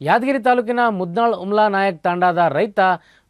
ಯಾದಗಿರಿ ತಾಲೂಕಿನ ಮುದ್ನಾಳ್ ಉಮ್ಲಾ ನಾಯಕ್ ತಾಂಡಾದ ರೈತ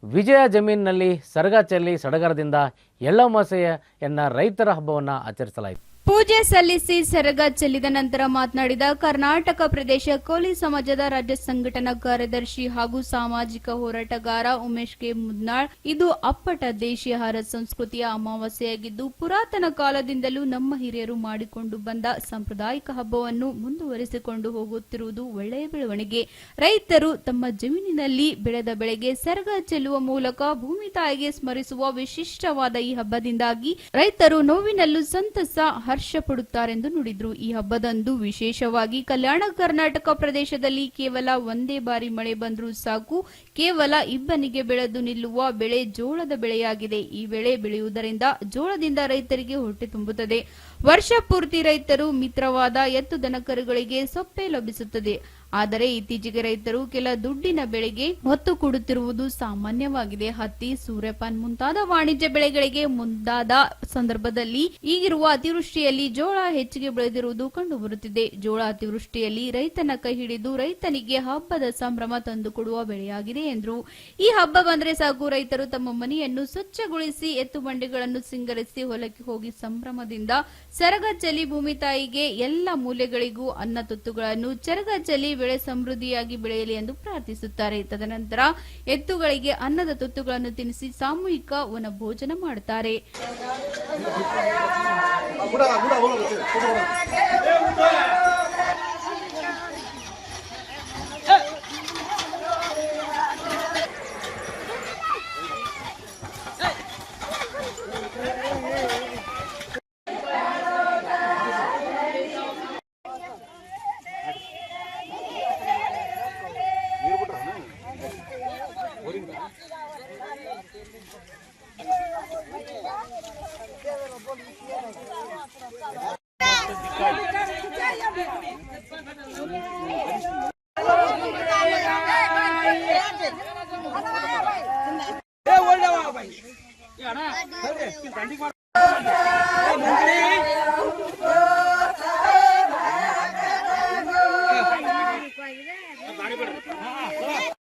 ವಿಜಯ ಜಮೀನಿನಲ್ಲಿ ಸರಗ ಚೆಲ್ಲಿ ಸಡಗರದಿಂದ ಎಳ್ಳಮಾಸೆಯನ್ನ ರೈತರ ಹಬ್ಬವನ್ನು ಆಚರಿಸಲಾಯಿತು. ಪೂಜೆ ಸಲ್ಲಿಸಿ ಸೆರಗ ಚೆಲ್ಲಿದ ನಂತರ ಮಾತನಾಡಿದ ಕರ್ನಾಟಕ ಪ್ರದೇಶ ಕೋಲಿ ಸಮಾಜದ ರಾಜ್ಯ ಸಂಘಟನಾ ಕಾರ್ಯದರ್ಶಿ ಹಾಗೂ ಸಾಮಾಜಿಕ ಹೋರಾಟಗಾರ ಉಮೇಶ್ ಕೆ ಮುದ್ನಾಳ್, ಇದು ಅಪ್ಪಟ ದೇಶೀಹಾರ ಸಂಸ್ಕೃತಿಯ ಅಮಾವಾಸ್ಯೆಯಾಗಿದ್ದು, ಪುರಾತನ ಕಾಲದಿಂದಲೂ ನಮ್ಮ ಹಿರಿಯರು ಮಾಡಿಕೊಂಡು ಬಂದ ಸಾಂಪ್ರದಾಯಿಕ ಹಬ್ಬವನ್ನು ಮುಂದುವರಿಸಿಕೊಂಡು ಹೋಗುತ್ತಿರುವುದು ಒಳ್ಳೆಯ ಬೆಳವಣಿಗೆ. ರೈತರು ತಮ್ಮ ಜಮೀನಿನಲ್ಲಿ ಬೆಳೆದ ಬೆಳೆಗೆ ಸೆರಗ ಚೆಲ್ಲುವ ಮೂಲಕ ಭೂಮಿ ತಾಯಿಗೆ ಸ್ಮರಿಸುವ ವಿಶಿಷ್ಟವಾದ ಈ ಹಬ್ಬದಿಂದಾಗಿ ರೈತರು ನೋವಿನಲ್ಲೂ ಸಂತಸ ಹರ್ಷ ಪಡುತ್ತಾರೆಂದು ನುಡಿದ್ರು. ಈ ಹಬ್ಬದಂದು ವಿಶೇಷವಾಗಿ ಕಲ್ಯಾಣ ಕರ್ನಾಟಕ ಪ್ರದೇಶದಲ್ಲಿ ಕೇವಲ ಒಂದೇ ಬಾರಿ ಮಳೆ ಬಂದರೂ ಸಾಕು. ಕೇವಲ ಇಬ್ಬನಿಗೆ ಬೆಳೆದು ನಿಲ್ಲುವ ಬೆಳೆ ಜೋಳದ ಬೆಳೆಯಾಗಿದೆ. ಈ ಬೆಳೆ ಬೆಳೆಯುವುದರಿಂದ ಜೋಳದಿಂದ ರೈತರಿಗೆ ಹೊಟ್ಟೆ ತುಂಬುತ್ತದೆ. ವರ್ಷ ಪೂರ್ತಿ ರೈತರು ಮಿತ್ರವಾದ ಎತ್ತು ದನಕರುಗಳಿಗೆ ಸೊಪ್ಪೆ ಲಭಿಸುತ್ತದೆ. ಆದರೆ ಇತ್ತೀಚೆಗೆ ರೈತರು ಕೆಲ ದುಡ್ಡಿನ ಬೆಳೆಗೆ ಒತ್ತು ಕೊಡುತ್ತಿರುವುದು ಸಾಮಾನ್ಯವಾಗಿದೆ. ಹತ್ತಿ, ಸೂರ್ಯಪಾನ್ ಮುಂತಾದ ವಾಣಿಜ್ಯ ಬೆಳೆಗಳಿಗೆ ಮುಂದಾದ ಸಂದರ್ಭದಲ್ಲಿ ಈಗಿರುವ ಅತಿವೃಷ್ಟಿಯಲ್ಲಿ ಜೋಳ ಹೆಚ್ಚಿಗೆ ಬೆಳೆದಿರುವುದು ಕಂಡುಬರುತ್ತಿದೆ. ಜೋಳ ಅತಿವೃಷ್ಟಿಯಲ್ಲಿ ರೈತನ ಕೈ ಹಿಡಿದು ರೈತನಿಗೆ ಹಬ್ಬದ ಸಂಭ್ರಮ ತಂದುಕೊಡುವ ಬೆಳೆಯಾಗಿದೆ ಎಂದರು. ಈ ಹಬ್ಬ ಬಂದರೆ ಸಾಕು, ರೈತರು ತಮ್ಮ ಮನೆಯನ್ನು ಸ್ವಚ್ಛಗೊಳಿಸಿ ಎತ್ತು ಬಂಡಿಗಳನ್ನು ಸಿಂಗರಿಸಿ ಹೊಲಕ್ಕೆ ಹೋಗಿ ಸಂಭ್ರಮದಿಂದ ಸರಗಜ್ಜಲಿ ಭೂಮಿ ತಾಯಿಗೆ ಎಲ್ಲ ಮೂಲೆಗಳಿಗೂ ಅನ್ನ ತುತ್ತುಗಳನ್ನು ಚೆರಗ ಚೆಲ್ಲಿ ಬೆಳೆ ಸಮೃದ್ಧಿಯಾಗಿ ಬೆಳೆಯಲಿ ಎಂದು ಪ್ರಾರ್ಥಿಸುತ್ತಾರೆ ತದನಂತರ ಎತ್ತುಗಳಿಗೆ ಅನ್ನದ ತುತ್ತುಗಳನ್ನು ತಿನ್ನಿಸಿ ಸಾಮೂಹಿಕ ವನ ಭೋಜನ ಮಾಡುತ್ತಾರೆ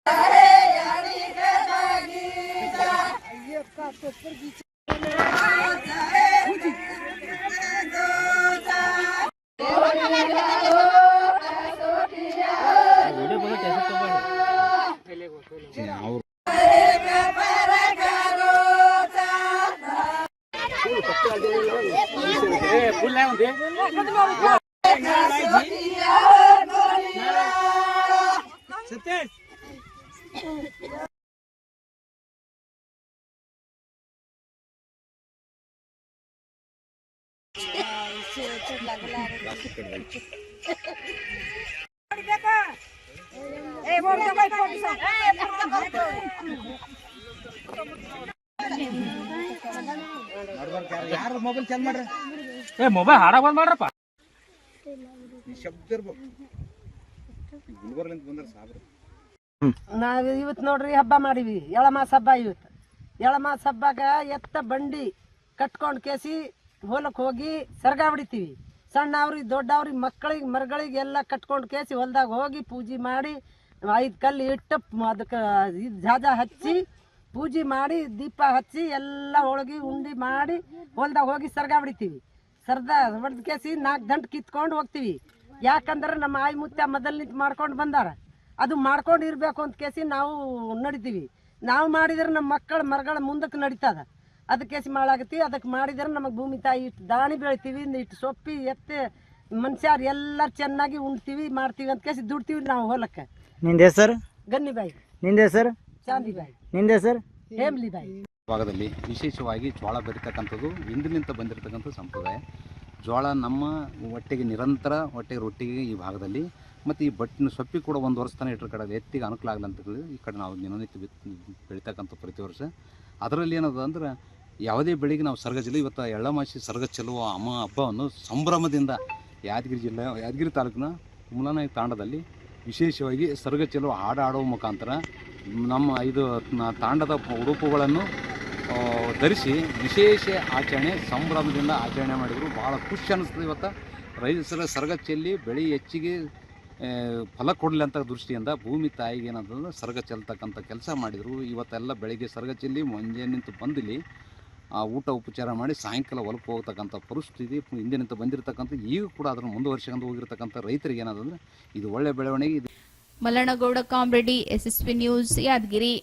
अरे यारी के बागी ये का तो पर बीच ಯಾರು ಮೊಬೈಲ್ ಚಂದ ಮಾಡ್ರಿ ಏ ಮೊಬೈಲ್ ಹಾಡ ಬಂದ್ ಮಾಡ್ರಪ್ಪ. ನಾವ್ ಇವತ್ತು ನೋಡ್ರಿ ಹಬ್ಬ ಮಾಡಿವಿ. ಎಳಮಾಸ ಹಬ್ಬ ಇವತ್ತು ಎಳಮಾಸ ಹಬ್ಬಾಗ ಎತ್ತ ಬಂಡಿ ಕಟ್ಕೊಂಡ್ ಕೇಸಿ ಹೊಲಕ್ಕೆ ಹೋಗಿ ಸರ್ಗ ಹೊಡಿತೀವಿ. ಸಣ್ಣವ್ರಿಗೆ ದೊಡ್ಡವ್ರಿಗೆ ಮಕ್ಕಳಿಗೆ ಮರಗಳಿಗೆ ಎಲ್ಲ ಕಟ್ಕೊಂಡು ಕೇಸಿ ಹೊಲ್ದಾಗ ಹೋಗಿ ಪೂಜೆ ಮಾಡಿ ಐದು ಕಲ್ಲು ಇಟ್ಟು ಅದಕ್ಕೆ ಇದು ಜಾಜ ಹಚ್ಚಿ ಪೂಜೆ ಮಾಡಿ ದೀಪ ಹಚ್ಚಿ ಎಲ್ಲ ಹೋಳ್ಗಿ ಉಂಡಿ ಮಾಡಿ ಹೊಲ್ದಾಗ ಹೋಗಿ ಸರ್ಗ ಹೊಡಿತೀವಿ. ಸರ್ದ ಹೊಡೆದ ಕೇಸಿ ನಾಲ್ಕು ದಂಟ್ ಕಿತ್ಕೊಂಡು ಹೋಗ್ತೀವಿ. ಯಾಕಂದ್ರೆ ನಮ್ಮ ಆಯಿ ಮುತ್ಯ ಮೊದಲು ನಿಂತು ಮಾಡ್ಕೊಂಡು ಬಂದಾರ. ಅದು ಮಾಡ್ಕೊಂಡು ಇರಬೇಕು ಅಂತ ಕೇಸಿ ನಾವು ನಡಿತೀವಿ. ನಾವು ಮಾಡಿದ್ರೆ ನಮ್ಮ ಮಕ್ಕಳ ಮರಗಳ ಮುಂದಕ್ಕೆ ನಡೀತದ. ಅದಕ್ಕೆ ಕೇಸಿ ಮಾಡಾಕತ್ತೀವಿ. ಅದಕ್ಕೆ ಮಾಡಿದ್ರೆ ನಮಗೆ ಭೂಮಿ ತಾಯಿ ಇಟ್ಟು ದಾಣಿ ಬೆಳಿತೀವಿ ಇಷ್ಟು ಸೊಪ್ಪಿ ಎತ್ತೆ ಮನುಷ್ಯರು ಎಲ್ಲರೂ ಚೆನ್ನಾಗಿ ಉಣ್ತೀವಿ ಮಾಡ್ತೀವಿ ಅಂತ ಕೇಸಿ ದುಡ್ತೀವಿ ನಾವು ಹೊಲಕ್ಕೆ. ನಿಂದ ಹೆಸರು? ಗನ್ನಿಬಾಯಿ. ಚಾಂದಿ ಹೆಸರು? ಚಾಂದಿಬಾಯಿ. ಸರ್ ಹೇಮ್ಲಿ ಹೇಮ್ಲಿಬಾಯಿ. ಭಾಗದಲ್ಲಿ ವಿಶೇಷವಾಗಿ ಜೋಳ ಬೆರಿತಕ್ಕಂಥದ್ದು ಹಿಂದಿನಿಂದ ಬಂದಿರತಕ್ಕಂಥ ಸಂಪ್ರದಾಯ. ಜೋಳ ನಮ್ಮ ಹೊಟ್ಟೆಗೆ ನಿರಂತರ, ಹೊಟ್ಟೆಗೆ ರೊಟ್ಟಿಗೆ ಈ ಭಾಗದಲ್ಲಿ. ಮತ್ತು ಈ ಬಟ್ಟಿನ ಸೊಪ್ಪಿ ಕೂಡ ಒಂದು ವರ್ಷ ತನಕ ಇಟ್ಟರು ಕಡೆ ಎತ್ತಿಗೆ ಅನುಕೂಲ ಆಗಲ್ಲ ಅಂತ ಹೇಳಿ ಈ ಕಡೆ ನಾವು ದಿನನಿತ್ಯ ಬೆಳಿತಕ್ಕಂಥ ಪ್ರತಿ ವರ್ಷ. ಅದರಲ್ಲಿ ಏನದ ಅಂದ್ರೆ ಯಾವುದೇ ಬೆಳೆಗೆ ನಾವು ಸರ್ಗ ಜಿಲ್ಲೆ ಇವತ್ತು ಎಳ್ಳಮಾಸಿ ಸರ್ಗ ಚೆಲ್ಲುವ ಅಮ್ಮ ಹಬ್ಬವನ್ನು ಸಂಭ್ರಮದಿಂದ ಯಾದಗಿರಿ ಜಿಲ್ಲೆ, ಯಾದಗಿರಿ ತಾಲೂಕಿನ ಮುಲಾನಾಯಿ ತಾಂಡದಲ್ಲಿ ವಿಶೇಷವಾಗಿ ಸರ್ಗ ಚೆಲ್ಲುವ ಹಾಡು ಹಾಡುವ ಮುಖಾಂತರ ನಮ್ಮ ಇದು ತಾಂಡದ ಉಡುಪುಗಳನ್ನು ಧರಿಸಿ ವಿಶೇಷ ಆಚರಣೆ, ಸಂಭ್ರಮದಿಂದ ಆಚರಣೆ ಮಾಡಿದರು. ಭಾಳ ಖುಷಿ ಅನ್ನಿಸ್ತದೆ ಇವತ್ತು. ರೈತರ ಸರ್ಗ ಚೆಲ್ಲಿ ಬೆಳೆ ಹೆಚ್ಚಿಗೆ ಫಲ ಕೊಡಲಿ ಅಂತ ದೃಷ್ಟಿಯಿಂದ ಭೂಮಿ ತಾಯಿಗೆ ಏನಂತಂದ್ರೆ ಸರ್ಗ ಚೆಲ್ತಕ್ಕಂಥ ಕೆಲಸ ಮಾಡಿದರು. ಇವತ್ತೆಲ್ಲ ಬೆಳಗ್ಗೆ ಸರ್ಗ ಚೆಲ್ಲಿ ನಿಂತು ಬಂದಿಲ್ಲಿ ಆ, ಊಟ ಉಪಚಾರ ಮಾಡಿ ಸಾಯಂಕಾಲ ಹೊಲಕ್ಕೆ ಹೋಗ್ತಕ್ಕಂಥ ಪರಿಸ್ಥಿತಿ ಹಿಂದಿನಿಂದ ಬಂದಿರತಕ್ಕಂಥ, ಈಗ ಕೂಡ ಅದನ್ನು ಮುಂದುವರ್ಸ್ಕೊಂಡು ಹೋಗಿರ್ತಕ್ಕಂಥ ರೈತರಿಗೆ ಏನದಂದ್ರೆ ಇದು ಒಳ್ಳೆ ಬೆಳವಣಿಗೆ. ಇದು ಮಲ್ಲಣ್ಣಗೌಡ ಕಾಮ್ರೆಡ್ಡಿ ಪಿ ನ್ಯೂಸ್, ಯಾದಗಿರಿ.